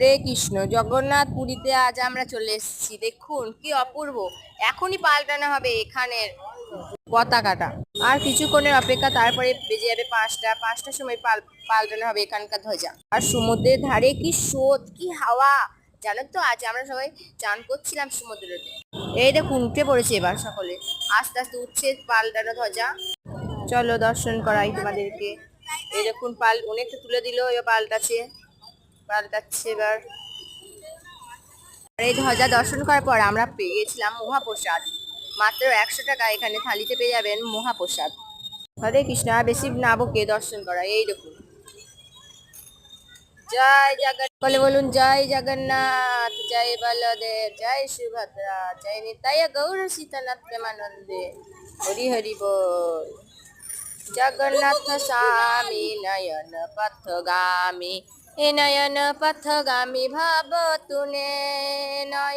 হরে কৃষ্ণ, জগন্নাথ পুরীতে আজ আমরা চলে এসেছি। দেখুন, কি অপূর্ব। এখনই পাল্টানো হবে এখানের পতাকাটা। আর কিছুক্ষণের অপেক্ষা, তারপরে বেজে যাবে পাঁচটা। পাঁচটার সময় পাল, পাল্টানো হবে এখানকার ধ্বজা। আর সমুদ্রের ধারে কি স্রোত, কি হাওয়া? জানো তো, আজ আমরা সবাই চান করছিলাম সমুদ্রতে এই দেখুন, উঠে পড়েছে এবার সকলে। আস্তে আস্তে উঠছে পাল্টানো ধ্বজা। চলো দর্শন করাই তোমাদেরকে। এই দেখুন, পাল, অনেকটা তুলে দিল, এবার পাল্টাচ্ছে। পাল্টাচ্ছে এবার। এই ধ্বজা দর্শন করার পর আমরা পেয়ে গেছিলাম মহাপ্রসাদ। মাত্র একশো টাকা এখানে থালিতে পেয়ে যাবেন মহাপ্রসাদ। হরে কৃষ্ণ বেশি নাবকে দর্শন করা, এই দেখুন। জয় জগন্নাথ। বলে বলুন, জয় জগন্নাথ, জয় বলদেব, জয় সুভদ্রা, জয় নিতাই গৌর সীতানাথ প্রেমানন্দে। হরি হরি বল। জগন্নাথ স্বামী নয়ন পথগামী এ নয়ন পথগামী ভাব তুনে নয়